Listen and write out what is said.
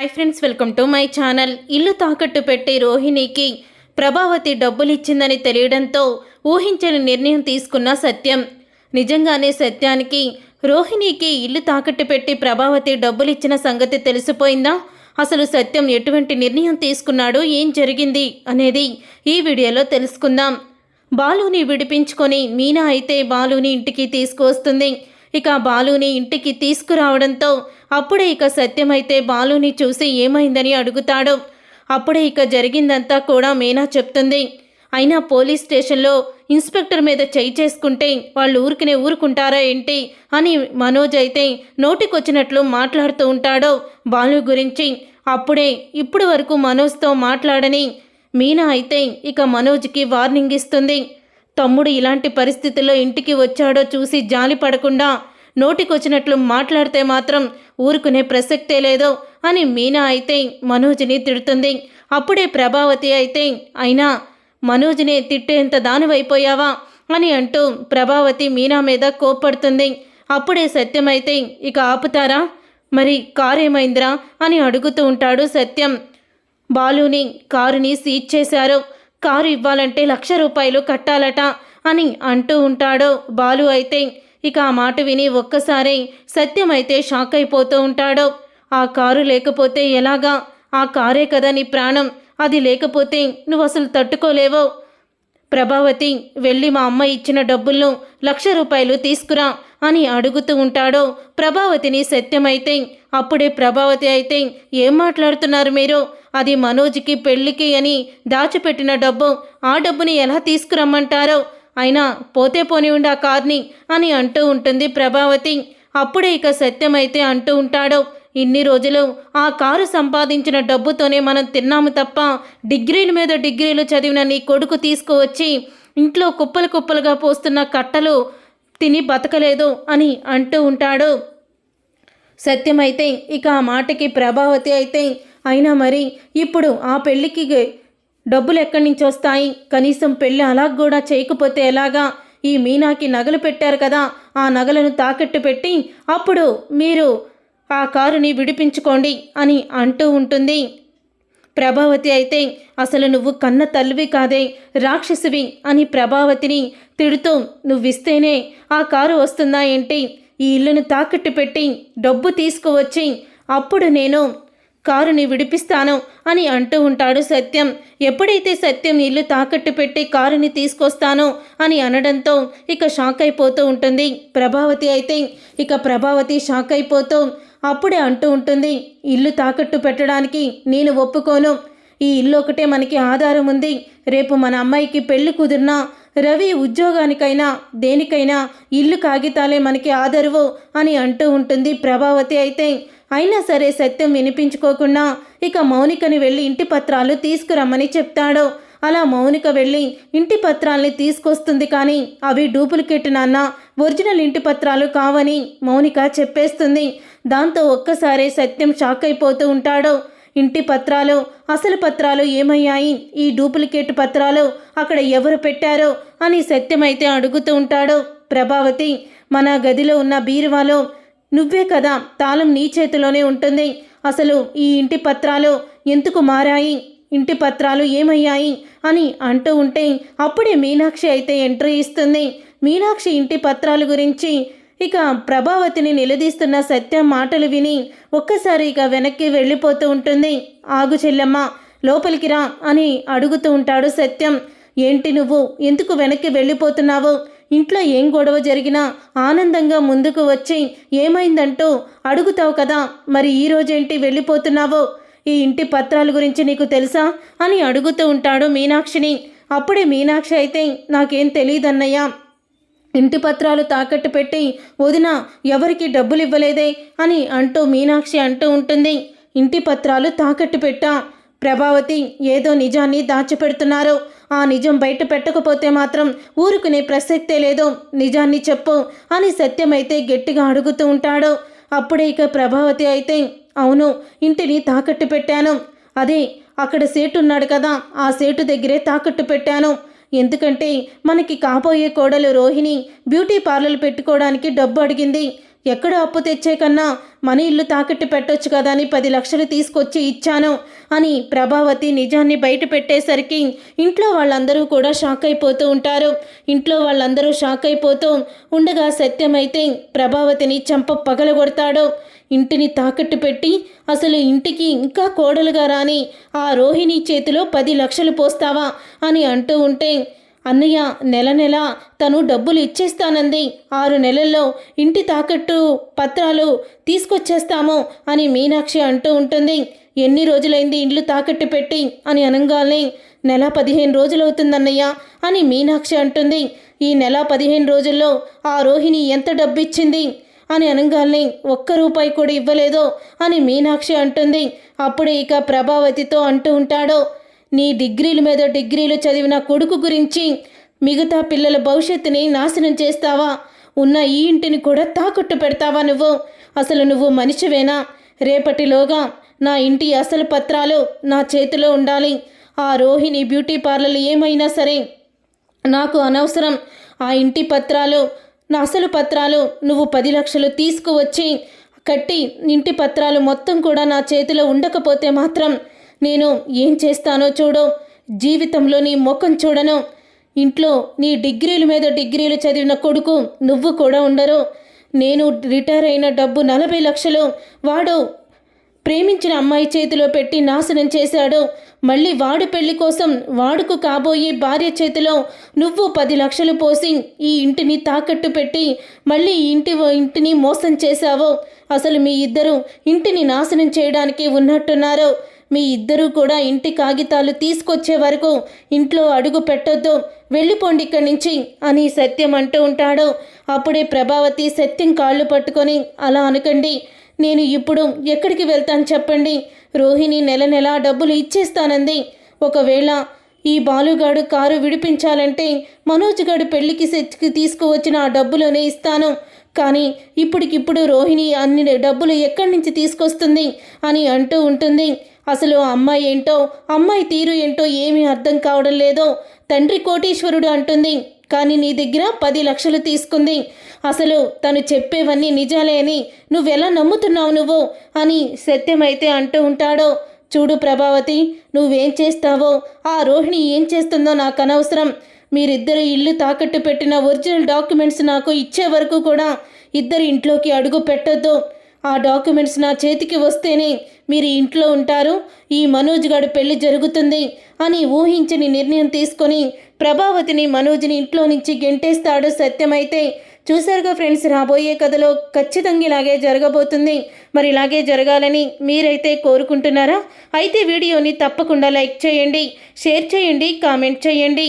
Hi friends welcome to my channel ఇల్లు తాకట్టు పెట్టి రోహిణికి ప్రభావతి డబ్బులు ఇచ్చిందని తెలియడంతో ఊహించని నిర్ణయం తీసుకున్న సత్యం. నిజంగానే సత్యానికి రోహిణికి ఇల్లు తాకట్టు పెట్టి ప్రభావతి డబ్బులు ఇచ్చిన సంగతి తెలిసిపోయిందా? అసలు సత్యం ఎటువంటి నిర్ణయం తీసుకున్నాడు ఏం జరిగింది అనేది ఈ వీడియోలో తెలుసుకుందాం. బాలుని విడిపించుకొని మీనా అయితే బాలుని ఇంటికి తీసుకువస్తుంది. ఇక బాలుని ఇంటికి తీసుకురావడంతో అప్పుడే ఇక సత్యమైతే బాలుని చూసి ఏమైందని అడుగుతాడు. అప్పుడే ఇక జరిగిందంతా కూడా మీనా చెప్తుంది. అయినా పోలీస్ స్టేషన్లో ఇన్స్పెక్టర్ మీద చేయి చేసుకుంటే వాళ్ళు ఊరికినే ఊరుకుంటారా ఏంటి అని మనోజ్ అయితే నోటికొచ్చినట్లు మాట్లాడుతూ ఉంటాడో బాలు గురించి. అప్పుడే ఇప్పుడు వరకు మనోజ్తో మాట్లాడని మీనా అయితే ఇక మనోజ్కి వార్నింగ్ ఇస్తుంది. తమ్ముడు ఇలాంటి పరిస్థితుల్లో ఇంటికి వచ్చాడో చూసి జాలి పడకుండా నోటికొచ్చినట్లు మాట్లాడితే మాత్రం ఊరుకునే ప్రసక్తే లేదో అని మీనా అయితే మనోజ్ని తిడుతుంది. అప్పుడే ప్రభావతి అయితే అయినా మనోజ్ని తిట్టేంత దానివైపోయావా? అని అంటూ ప్రభావతి మీనా మీద కోప్పడుతుంది. అప్పుడే సత్యమైతే ఇక ఆపుతారా? మరి కారు ఏమైందిరా అని అడుగుతూ ఉంటాడు సత్యం. బాలుని కారుని సీజ్ చేశారు. కారు ఇవ్వాలంటే లక్ష రూపాయలు కట్టాలట అని అంటూ ఉంటాడు బాలు అయితే. ఇక ఆ మాట విని ఒక్కసారి సత్యం అయితే షాక్ అయిపోతూ ఉంటాడు. ఆ కారు లేకపోతే ఎలాగా? ఆ కారే కదా నీ ప్రాణం. అది లేకపోతే నువ్వు అసలు తట్టుకోలేవో. ప్రభావతి వెళ్ళి మా అమ్మ ఇచ్చిన డబ్బులను లక్ష రూపాయలు తీసుకురా. అని అడుగుతూ ఉంటాడో. ప్రభావతిని సత్యమైతే అప్పుడే ప్రభావతి అయితే ఏం మాట్లాడుతున్నారు మీరు? అది మనోజ్కి పెళ్ళికి అని దాచిపెట్టిన డబ్బు. ఆ డబ్బుని ఎలా తీసుకురమ్మంటారో? అయినా పోతే పోని ఉండి ఆ కార్ని అని అంటూ ఉంటుంది ప్రభావతి. అప్పుడే ఇక సత్యమైతే అంటూ ఉంటాడు. ఇన్ని రోజులు ఆ కారు సంపాదించిన డబ్బుతోనే మనం తిన్నాము తప్ప డిగ్రీల మీద డిగ్రీలు చదివిన నీ కొడుకు తీసుకువచ్చి ఇంట్లో కుప్పలు కుప్పలుగా పోస్తున్న కట్టలు తిని బతకలేదు అని అంటూ ఉంటాడు. సత్యమైతే ఇక ఆ మాటకి ప్రభావతి అయితే అయినా మరి ఇప్పుడు ఆ పెళ్ళికి డబ్బులు ఎక్కడి నుంచి వస్తాయి? కనీసం పెళ్ళి అలా కూడా చేయకపోతే ఎలాగా? ఈ మీనాకి నగలు పెట్టారు కదా ఆ నగలను తాకట్టు పెట్టి అప్పుడు మీరు ఆ కారుని విడిపించుకోండి అని అంటూ ఉంటుంది. ప్రభావతి అయితే అసలు నువ్వు కన్న తల్లివి కాదే రాక్షసువి అని ప్రభావతిని తిడుతూ నువ్విస్తేనే ఆ కారు వస్తుందా ఏంటి ఈ ఇల్లును తాకట్టు పెట్టి డబ్బు తీసుకువచ్చి అప్పుడు నేను కారుని విడిపిస్తాను అని అంటూ ఉంటాడు సత్యం. ఎప్పుడైతే సత్యం ఇల్లు తాకట్టు పెట్టి కారుని తీసుకొస్తానో అని అనడంతో ఇక షాక్ అయిపోతూ ఉంటుంది. ప్రభావతి అయితే ఇక ప్రభావతి షాక్ అయిపోతూ అప్పుడే అంటూ ఉంటుంది ఇల్లు తాకట్టు పెట్టడానికి నేను ఒప్పుకోను. ఈ ఇల్లు ఒకటే మనకి ఆధారం ఉంది. రేపు మన అమ్మాయికి పెళ్ళి కుదిరినా రవి ఉద్యోగానికైనా దేనికైనా ఇల్లు కాగితాలే మనకి ఆదరువు అని అంటూ ఉంటుంది ప్రభావతి అయితే. అయినా సరే సత్యం వినిపించుకోకుండా ఇక మౌనికని వెళ్ళి ఇంటి పత్రాలు తీసుకురమ్మని చెప్తాడు. అలా మౌనిక వెళ్ళి ఇంటి పత్రాల్ని తీసుకొస్తుంది కానీ అవి డూప్లికేట్ నాన్న. ఒరిజినల్ ఇంటి పత్రాలు కావని మౌనిక చెప్పేస్తుంది. దాంతో ఒక్కసారే సత్యం షాక్ అయిపోతూ ఉంటాడు. ఇంటి పత్రాలు అసలు పత్రాలు ఏమయ్యాయి? ఈ డూప్లికేట్ పత్రాలు అక్కడ ఎవరు పెట్టారో? అని సత్యమైతే అడుగుతూ ఉంటాడు. ప్రభావతి మన గదిలో ఉన్న బీరువాలో నువ్వే కదా తాళం నీ చేతిలోనే ఉంటుంది. అసలు ఈ ఇంటి పత్రాలు ఎందుకు మారాయి? ఇంటి పత్రాలు ఏమయ్యాయి అని అంటూ ఉంటే అప్పుడే మీనాక్షి అయితే ఎంట్రీ ఇస్తుంది. మీనాక్షి ఇంటి పత్రాల గురించి ఇక ప్రభావతిని నిలదీస్తున్న సత్యం మాటలు విని ఒక్కసారి ఇక వెనక్కి వెళ్ళిపోతూ ఉంటుంది. ఆగు చెల్లమ్మ లోపలికి రా అని అడుగుతూ ఉంటాడు సత్యం. ఏంటి నువ్వు? ఎందుకు వెనక్కి వెళ్ళిపోతున్నావు? ఇంట్లో ఏం గొడవ జరిగినా ఆనందంగా ముందుకు వచ్చి ఏమైందంటూ అడుగుతావు కదా. మరి ఈ రోజేంటి వెళ్ళిపోతున్నావో? ఈ ఇంటి పత్రాల గురించి నీకు తెలుసా? అని అడుగుతూ ఉంటాడు మీనాక్షిని. అప్పుడే మీనాక్షి అయితే నాకేం తెలియదన్నయ్యా ఇంటి పత్రాలు తాకట్టు పెట్టి వదిన ఎవరికి డబ్బులు ఇవ్వలేదే అని అంటూ మీనాక్షి అంటూ ఉంటుంది. ఇంటి పత్రాలు తాకట్టు పెట్టా. ప్రభావతి ఏదో నిజాన్ని దాచిపెడుతున్నారు. ఆ నిజం బయట పెట్టకపోతే మాత్రం ఊరుకునే ప్రసక్తే లేదు. నిజాన్ని చెప్పు అని సత్యమైతే గట్టిగా అడుగుతూ ఉంటాడు. అప్పుడే ఇక ప్రభావతి అయితే అవును ఇంటిని తాకట్టు పెట్టాను. అదే అక్కడ సేటు ఉన్నాడు కదా ఆ సేటు దగ్గరే తాకట్టు పెట్టాను. ఎందుకంటే మనకి కాబోయే కోడలు రోహిణి బ్యూటీ పార్లర్ పెట్టుకోవడానికి డబ్బు అడిగింది. ఎక్కడ అప్పు తెచ్చే కన్నా మన ఇల్లు తాకట్టు పెట్టొచ్చు కదా అని పది లక్షలు తీసుకొచ్చి ఇచ్చాను అని ప్రభావతి నిజాన్ని బయట పెట్టేసరికి ఇంట్లో వాళ్ళందరూ కూడా షాక్ అయిపోతూ ఉంటారు. ఇంట్లో వాళ్ళందరూ షాక్ అయిపోతూ ఉండగా సత్యమైతే ప్రభావతిని చంప పగలగొడతాడు. ఇంటిని తాకట్టు పెట్టి అసలు ఇంటికి ఇంకా కోడలుగా రాని ఆ రోహిణి చేతిలో పది లక్షలు పోస్తావా అని అంటూ ఉంటే అన్నయ్య నెల నెల తను డబ్బులు ఇచ్చేస్తానంది. ఆరు నెలల్లో ఇంటి తాకట్టు పత్రాలు తీసుకొచ్చేస్తాము అని మీనాక్షి అంటూ ఉంటుంది. ఎన్ని రోజులైంది ఇండ్లు తాకట్టు పెట్టి అని అనగానే నెల పదిహేను రోజులవుతుందన్నయ్య అని మీనాక్షి అంటుంది. ఈ నెల పదిహేను రోజుల్లో ఆ రోహిణి ఎంత డబ్బు ఇచ్చింది అని అనగానే ఒక్క రూపాయి కూడా ఇవ్వలేదో? అని మీనాక్షి అంటుంది. అప్పుడే ఇక ప్రభావతితో అంటూ ఉంటాడో నీ డిగ్రీల మీద డిగ్రీలు చదివిన కొడుకు గురించి మిగతా పిల్లల భవిష్యత్తుని నాశనం చేస్తావా? ఉన్న ఈ ఇంటిని కూడా తాకట్టు పెడతావా నువ్వు? అసలు నువ్వు మనిషివేనా? రేపటిలోగా నా ఇంటి అసలు పత్రాలు నా చేతిలో ఉండాలి. ఆ రోహిణి బ్యూటీ పార్లర్ ఏమైనా సరే నాకు అనవసరం. ఆ ఇంటి పత్రాలు నా అసలు పత్రాలు నువ్వు పది లక్షలు తీసుకువచ్చి కట్టి ఇంటి పత్రాలు మొత్తం కూడా నా చేతిలో ఉండకపోతే మాత్రం నేను ఏం చేస్తానో చూడు. జీవితంలో నీ ముఖం చూడను. ఇంట్లో నీ డిగ్రీల మీద డిగ్రీలు చదివిన కొడుకు నువ్వు కూడా ఉండరు. నేను రిటైర్ అయిన డబ్బు నలభై లక్షలు వాడు ప్రేమించిన అమ్మాయి చేతిలో పెట్టి నాశనం చేశాడు. మళ్ళీ వాడు పెళ్ళి కోసం వాడుకు కాబోయే భార్య చేతిలో నువ్వు పది లక్షలు పోసి ఈ ఇంటిని తాకట్టు పెట్టి మళ్ళీ ఇంటి ఇంటిని మోసం చేశావు. అసలు మీ ఇద్దరు ఇంటిని నాశనం చేయడానికి ఉన్నట్టున్నారు. మీ ఇద్దరూ కూడా ఇంటి కాగితాలు తీసుకొచ్చే వరకు ఇంట్లో అడుగు పెట్టొద్దు. వెళ్ళిపోండి ఇక్కడి నుంచి అని సత్యం అంటూ ఉంటాడు. అప్పుడే ప్రభావతి సత్యం కాళ్ళు పట్టుకొని అలా అనకండి. నేను ఇప్పుడు ఎక్కడికి వెళ్తాను చెప్పండి. రోహిణి నెల నెల డబ్బులు ఇచ్చేస్తానంది. ఒకవేళ ఈ బాలుగాడు కారు విడిపించాలంటే మనోజ్ గాడు పెళ్ళికి సెచ్కి తీసుకువచ్చిన ఆ డబ్బులోనే ఇస్తాను. కానీ ఇప్పటికిప్పుడు రోహిణి అన్ని డబ్బులు ఎక్కడి నుంచి తీసుకొస్తుంది అని అంటూ ఉంటుంది. అసలు అమ్మాయి ఏంటో అమ్మాయి తీరు ఏంటో ఏమీ అర్థం కావడం లేదో. తండ్రి కోటీశ్వరుడు అంటుంది. కానీ నీ దగ్గర పది లక్షలు తీసుకుంది. అసలు తను చెప్పేవన్నీ నిజాలే అని నువ్వెలా నమ్ముతున్నావు నువ్వు అని సత్యమైతే అంటూ ఉంటాడో. చూడు ప్రభావతి నువ్వేం చేస్తావో? ఆ రోహిణి ఏం చేస్తుందో నాకు అనవసరం మీరిద్దరు ఇల్లు తాకట్టు పెట్టిన ఒరిజినల్ డాక్యుమెంట్స్ నాకు ఇచ్చే వరకు కూడా ఇద్దరు ఇంట్లోకి అడుగు పెట్టొద్దు. ఆ డాక్యుమెంట్స్ నా చేతికి వస్తేనే మీరు ఇంట్లో ఉంటారు ఈ మనోజ్ గారు పెళ్ళి జరుగుతుంది అని ఊహించని నిర్ణయం తీసుకొని ప్రభావతిని మనోజ్ని ఇంట్లో నుంచి గెంటేస్తాడు సత్యమైతే. చూసారుగా ఫ్రెండ్స్ రాబోయే కథలో ఖచ్చితంగా ఇలాగే జరగబోతుంది. మరి ఇలాగే జరగాలని మీరైతే కోరుకుంటున్నారా? అయితే వీడియోని తప్పకుండా లైక్ చేయండి షేర్ చేయండి కామెంట్ చేయండి.